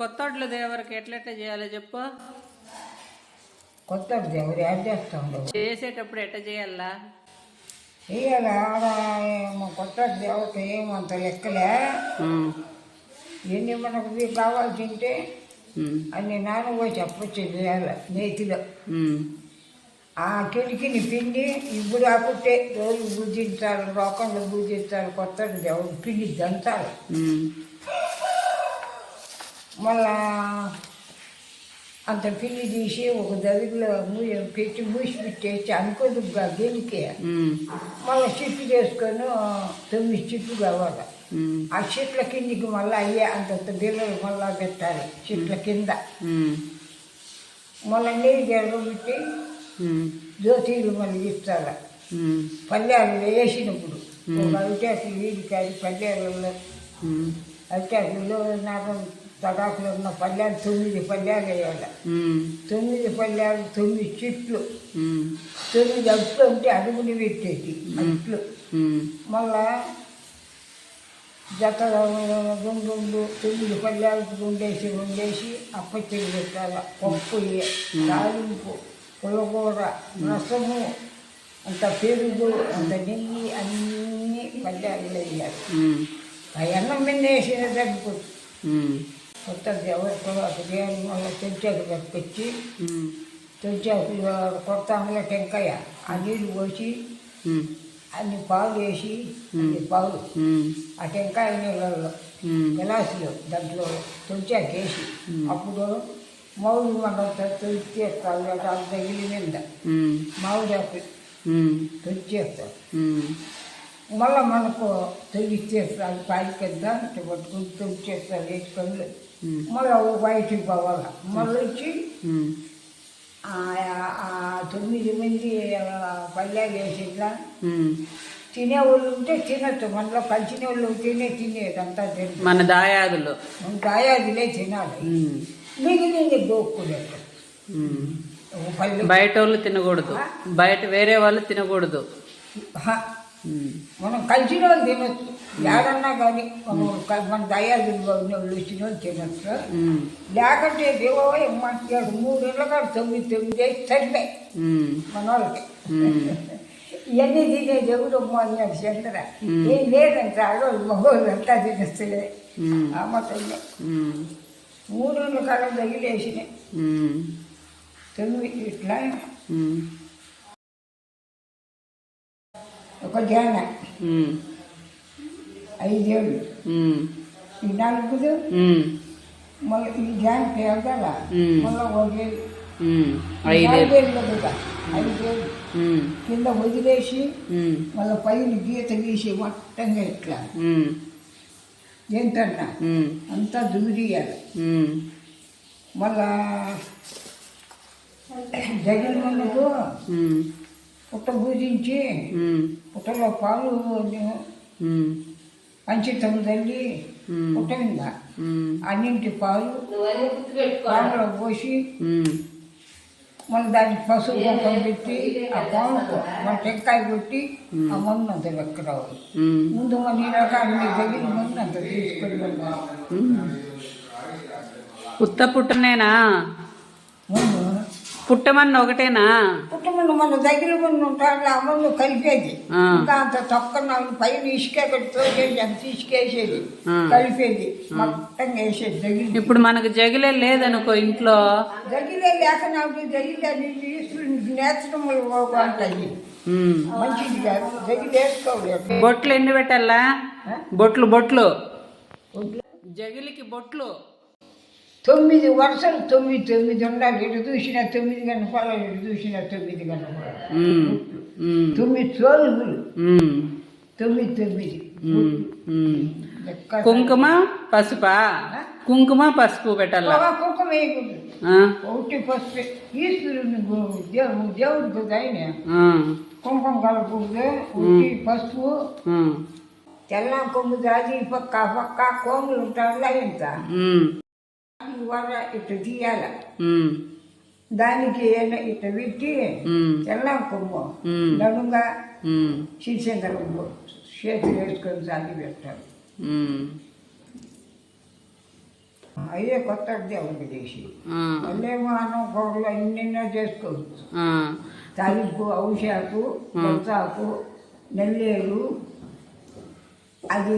కొత్తోడ్ల దేవరికి ఎట్లెట్లా చేయాలో చెప్పు. కొత్త ఎవరు యాడ్ చేస్తాడు? చేసేటప్పుడు ఎట్ట చేయాలా? ఇవాళ ఆడ ఏమో కొత్త దేవత ఏమంత లెక్కలే. ఎన్ని మనకు కావాల్సింటే అన్ని నానబోయి చెప్పొచ్చు చేయాలి నేతిలో. ఆ కిటికీని పిండి ఇప్పుడు ఆకుంటే రోజు పూజించాలి రోకంలో పూజించాలి కొత్త దేవుడు పిండి దంచాలి. మళ్ళా అంత పిండి తీసి ఒక దగ్గరలో పెట్టి మూసి పెట్టేసి అనుకోదుగా గెలికి మళ్ళీ చిప్పు చేసుకొని తొమ్మిది చిప్పు కావాలి. ఆ చెట్ల కిందికి మళ్ళీ అయ్యే అంత బిల్లలు మళ్ళా పెట్టాలి చెట్ల కింద. మళ్ళీ నీళ్ళు జరగబెట్టి జ్యోతిలు మళ్ళీ ఇస్తారు? పల్లెలు వేసినప్పుడు. ఒక అరిటాకులు వీడికాయలు పల్లెలలో అరిటాకుల్లో నాకు తగాకులు ఉన్న పల్లెలు తొమ్మిది పల్లెలు వేయాలి. తొమ్మిది పల్లెలు తొమ్మిది చెట్లు. తొమ్మిది అట్లు అంటే అడుగులు పెట్టేసి అట్లు. మళ్ళా జత గుండు తొమ్మిది పల్లెలకు గుండేసి గుండేసి అప్పచెలు పెట్టాలి. పప్పు తాలింపు పులగూర రసము అంత పెరుగు అంత నెయ్యి అన్నీ పల్లెలు వేయాలి. అన్నం మీద వేసిన తగ్గిపోతుంది కొత్త ఎవరికి దేవుని వల్ల తెచ్చాకు పట్టుకొచ్చి తెచ్చాకు కొత్త అందులో టెంకాయ. ఆ నీళ్ళు పోసి అన్ని పాలు వేసి అన్ని పాలు. ఆ టెంకాయ నీళ్ళల్లో గ్లాసులో దాంట్లో తొలిచాక వేసి అప్పుడు మౌడు మన తొలిచేస్తారు అది తగిలి మీద మామిడి ఆకు తొలిచేస్తారు మళ్ళీ మనకు తొలిచేస్తారు పైకి కింద పట్టుకుని తొలిచేస్తారు వేసుకొని మళ్ళీ బయటికి పోవాలి. మళ్ళీ వచ్చి ఆ ఆ తొమ్మిది మంది పల్లెలు వేసిందా తినేవాళ్ళు ఉంటే తినచ్చు. మనలో కలిసిన వాళ్ళు తినే తినేదంతా తింటాం మన దాయాదులు. గాయాదిలే తినాలి. మిగిలింది దోక్కులేదు బయట వాళ్ళు తినకూడదు. బయట వేరే వాళ్ళు తినకూడదు. మనం కలిసిన వాళ్ళు తినొచ్చు. ఏడన్నా కానీ మనం క- మన దయాలు వాళ్ళు వచ్చిన వాళ్ళు తినొచ్చు లేకుంటే దేవో ఏమంటాడు మూడు ఇళ్ళ కాదు తొమ్మిది తొమ్మిది అయితే సరిపోయి మన వాళ్ళకి ఇవన్నీ తినే దేవుడు అన్నాడు చంద్ర ఏం లేదంట ఆడవాళ్ళు మగవాళ్ళు అంతా తినేస్తలే. ఉమ్, ఆ మొత్తంలో మూడు కాలం తగిలేసినాయి. తొమ్మిది ఇట్లా ఒక ఉమ్, ఐదేళ్ళు. ఈ నాలుగుదు ఉమ్, మళ్ళీ ఈ వెళ్తాల ఉమ్. మళ్ళీ ఒకేళ్ళు ఐదేళ్ళు. కదా? ఐదేళ్ళు. కింద వదిలేసి మళ్ళీ పైన గీత గీసి మొత్తంగా ఇట్లా. ఏంటన్నా? అంతా దుమిరియాలి ఉమ్, మళ్ళా జగన్ ముందుకు పుట్ట పూజించి పుట్టలో పాలు ఉమ్, పంచితం తల్లి పుట్ట మీద అన్నింటి పాలు పాలలో పోసి ఉమ్, మళ్ళీ దానికి పసుపు పెట్టి ఆ పాలకు మన టెంకాయ కొట్టి ఆ మందు అంత లెక్క రావాలి ముందు మన ఈ రకాన్ని తగిన మందు అంత తీసుకొని. ఉత్త పుట్టనేనా? పుట్టమన్న ఒకటేనా? పుట్టమన్న మన దగ్గర ఉన్న ఉంటాడు మందు కలిపేది. ఇంకా అంత తొక్క నాకు పైన ఇసుక తోసేది అంత ఇసుకేసేది. కలిపేది. మొత్తం వేసేది దగ్గర ఇప్పుడు మనకు జగిలే లేదనుకో ఇంట్లో. దగ్గరే లేక నాకు నేత్రములు ఉంటాయి ఉమ్. మంచిది కాదు. బొట్లు ఎన్ని పెట్టాలా? బొట్లు. బొట్లు. జగిలికి బొట్లు. తొమ్మిది వరుసలు తొమ్మిది తొమ్మిది ఉండాలి. ఇటు చూసిన తొమ్మిది కనపాలి ఇటు చూసిన తొమ్మిది ఉమ్, ఉమ్, తొమ్మిది చోలుగులు ఉమ్, తొమ్మిది తొమ్మిది. కుంకుమ పసుపా? కుంకుమ పసుపు పెట్టాలా? కుక్క వేయకూడదు. ఒకటి పసుపు. ఈశ్వరుని గు- దేవు దేవుడికి ఆయన. కుంకుమ కలపకూడదు. ఒకటి పసుపు. తెల్ల కొమ్ము దాచి పక్క పక్క కోములు ఉంటాడు ఉమ్, ఇవాళ ఇట్లా తీయాల. దానికి ఇట్లా పెట్టి తెల్ల కొమ్ము. నడుంగా చేతులు వేసుకొని సాగి పెట్టారు. అయ్యే కొత్త దేవుడికి చేసి ఆ, మళ్ళీ మనం కూరలు ఎన్నెన్నో చేసుకోవచ్చు. తలుపు ఔషాకు నెల్లేరు అది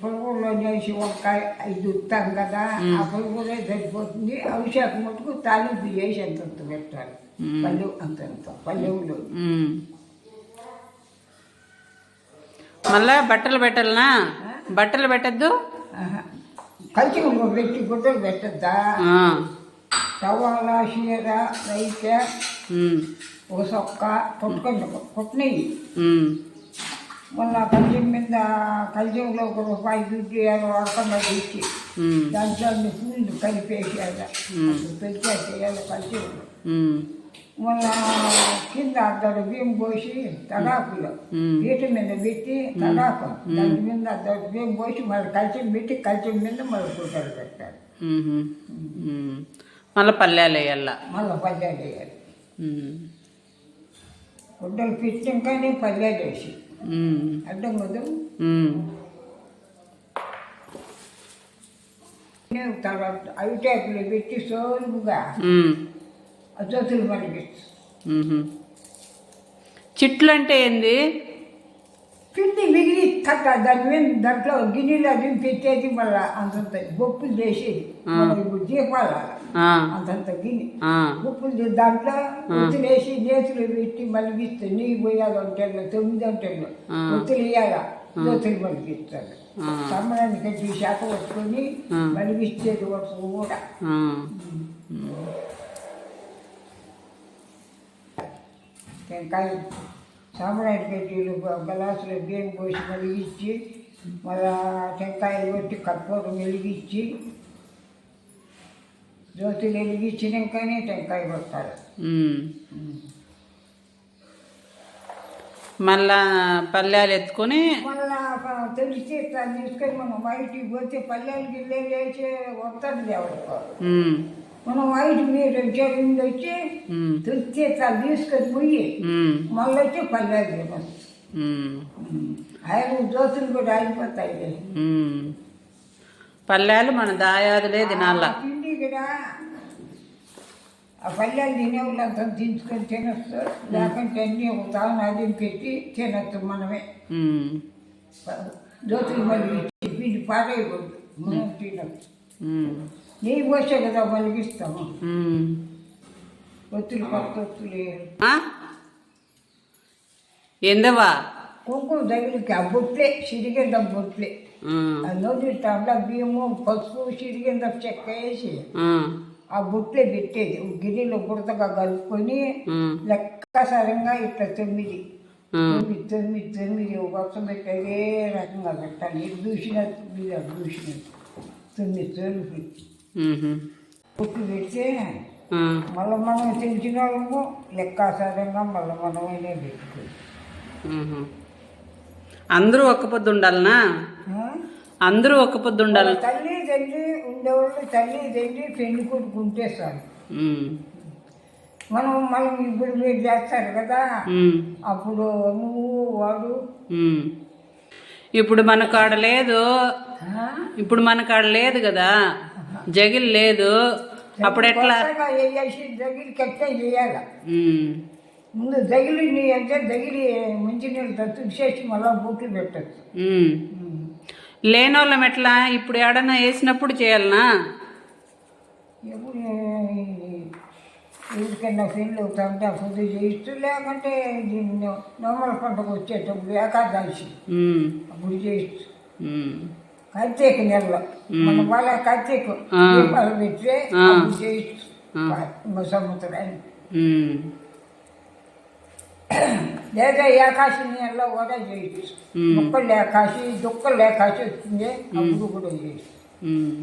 పురుగులో చేసి వంకాయ ఇది ఉత్తాం కదా ఆ పురుగులే సరిపోతుంది ఔషాకు మటుకు తాలింపు చేసి అంతంత పెట్టాలి పల్లె అంతంత పల్లెవులో ఉమ్. మళ్ళా బట్టలు పెట్టాలనా? బట్టలు పెట్టద్దు? కలిసి పెట్టి గుడ్డలు పెట్టద్దా? ఆ, టవాల చీర రైత ఒక సొక్క కొట్టుకొని కొట్టినవి మొన్న కలిసి మీద కలిసిలో ఒక రూపాయి దుడ్డు వాడకుండా ఉమ్, దాంట్లో పూలు కలిపేసాక పెంచాక చేయాలి మొన్న కింద అద్దరు బియ్యం పోసి తడాకులు. పీట మీద పెట్టి తడాకు. దాని మీద అద్దరు బియ్యం పోసి మళ్ళీ కలిసి పెట్టి కలిసి మీద మళ్ళీ కూటలు పెట్టారు. మళ్ళా పల్లెలు వేయాల? మళ్ళీ పల్లెలు వేయాలి. గుడ్డలు పెట్టినాకనే పల్లెలు వేసి. అడ్డం ఉమ్, తర్వాత అవి టైపులు పెట్టి సోలుగా ఉమ్, అద్దతులు మనకి ఉమ్. చిట్లు అంటే ఏంది? పిండి మిగిలి కట్ట దాని మీద దాంట్లో గిన్నెలు అది పెట్టేది మళ్ళీ అంతంత బొప్పులు చేసేది ఇప్పుడు దీపాలు ఆ, బొప్పులు చేసి దాంట్లో ఒత్తులేసి నేతులు పెట్టి మలిగిస్తే నీళ్ళు పోయాలి అంటే తొమ్మిది అంటే ఒత్తులు వేయాలా? జ్యోతులు మలిగిస్తారు సంబరానికి కట్టి శాఖ పట్టుకొని మలిగిచ్చేది వరకు కూడా. టెంకాయ సాంబ్రాణి కడ్డీలు గలాసులు బియ్యం పోసి వెలిగించి మళ్ళా టెంకాయలు కొట్టి కర్పూరం వెలిగించి జ్యోతులు వెలిగించినాకనే టెంకాయ ఉమ్. మళ్ళా పల్లెలు ఎత్తుకొని మళ్ళా తెలిసి తీసుకొని మనం బయటికి పోతే పల్లెలు గిల్లెలు వేసి వస్తుంది దేవుడు. ఉమ్, మనం వైట్ మీరు చెరువులు వచ్చి తెలిసి ఇట్లా తీసుకొని పోయి మళ్ళీ వచ్చి పల్లెలు తినొచ్చు. ఆయన జ్యోతులు కూడా అయిపోతాయి. పల్లెలు మన దాయాదులే తినాల కూడా ఆ పల్లెలు తినే వాళ్ళంతా దించుకొని తినొచ్చు లేకుంటే అన్నీ తాను అది పెట్టి తినొచ్చు మనమే. దోతులు మలిగించి పిండి పాడేయకూడదు మనం తినొచ్చు. నెయ్యి పోసే కదా మలిగిస్తాము. ఒత్తులు కొత్త ఒత్తులు ఆ? కుంకుమ దగ్గరికి ఆ బొట్లే సిరిగింద బొట్లే. నోటి టబ్లా బియ్యము పసుపు సిరిగింద చెక్క వేసి ఆ బొట్లే పెట్టేది. గిన్నెలో బుడతగా కలుపుకొని ఉమ్, లెక్కసరంగా ఇట్లా తొమ్మిది. తొమ్మిది తొమ్మిది తొమ్మిది. ఒక పక్క పెట్టి అదే రకంగా పెట్టాలి. ఇది దూసినట్టు ఇది అది దూసినట్టు తొమ్మిది తొమ్మిది. బొట్లు పెడితే మళ్ళీ మనం తెలిసిన వాళ్ళము లెక్కాసారంగా మళ్ళీ మనమైనా పెట్టుకోవాలి. అందరూ ఒక్క పొద్దు ఉండాలనా? అందరూ ఒక్క పొద్దు ఉండాలి తల్లి తండ్రి ఉండేవాళ్ళు తల్లి తండ్రి పెళ్ళి కొడుకు ఉంటే మనం మనం ఇప్పుడు మీరు చేస్తారు కదా? అప్పుడు నువ్వు వాడు. ఇప్పుడు మన కాడ లేదు? ఇప్పుడు మన కాడ లేదు కదా? జగిల్ లేదు. అప్పుడు ఎట్లా? దగ్గర కట్టే చేయాలి? ముందు దగిలి నీ అంటే దగిలి మంచినీళ్ళు తుడిచేసి మళ్ళీ బొట్లు పెట్టచ్చు. లేనోళ్ళం ఎట్లా? ఇప్పుడు ఏడన్నా వేసినప్పుడు చేయాలనా? ఎప్పుడు ఎవరికైనా పెళ్ళి అవుతాంటే అప్పుడు చేయిస్తూ లేకుంటే దీన్ని నోమల పంటకు వచ్చేటప్పుడు ఏకాదశి. అప్పుడు చేయిస్తూ. కార్తీక నెలలో మన వాళ్ళ కార్తీక. దీపాలు ఆ. అప్పుడు చేయిస్తూ. సంవత్సరాన్ని లేదా ఏకాశి నెలలో కూడా చేయొచ్చు ఉమ్. మొక్కలు ఏకాశి దుక్కలు ఏకాశి వచ్చింది అప్పుడు కూడా చేయొచ్చు ఉమ్,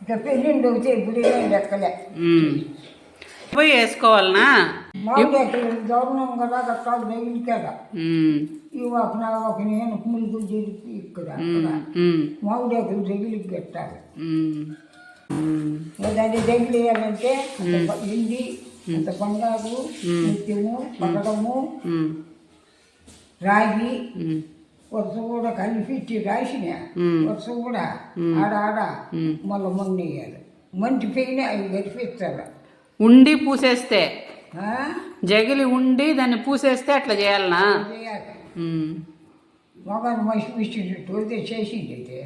ఇంకా పెళ్ళిండి అవుతే ఇప్పుడు లెక్కలే ఉమ్. పోయి వేసుకోవాలనా మామిడి ఎక్కలు గౌరవం కదా కట్టాలి దగ్గర కదా ఉమ్, ఈ ఒక నా ఒక నేను ములుగు జరిపి ఇక్కడ అక్కడ ఉమ్, ఉమ్, మామిడి ఎక్కలు దగ్గరికి పెట్టాలి ఉమ్, ఉమ్, దాన్ని దగ్గర వేయాలంటే అంత బ- ఇండి అంత బంగారు ముత్యము పగడము ఉమ్, రాగి వరుస కూడా కలిపించి రాసిన. వరుస కూడా ఆడ ఆడ. మళ్ళీ మొన్న వేయాలి మంచి పెయిన్ అవి కనిపిస్తారు ఉండి పూసేస్తే? జగిలి ఉండి దాన్ని పూసేస్తే అట్లా చేయాలనా? చేయాలి. మసి మిచ్చి తోలితే చేసింది అయితే.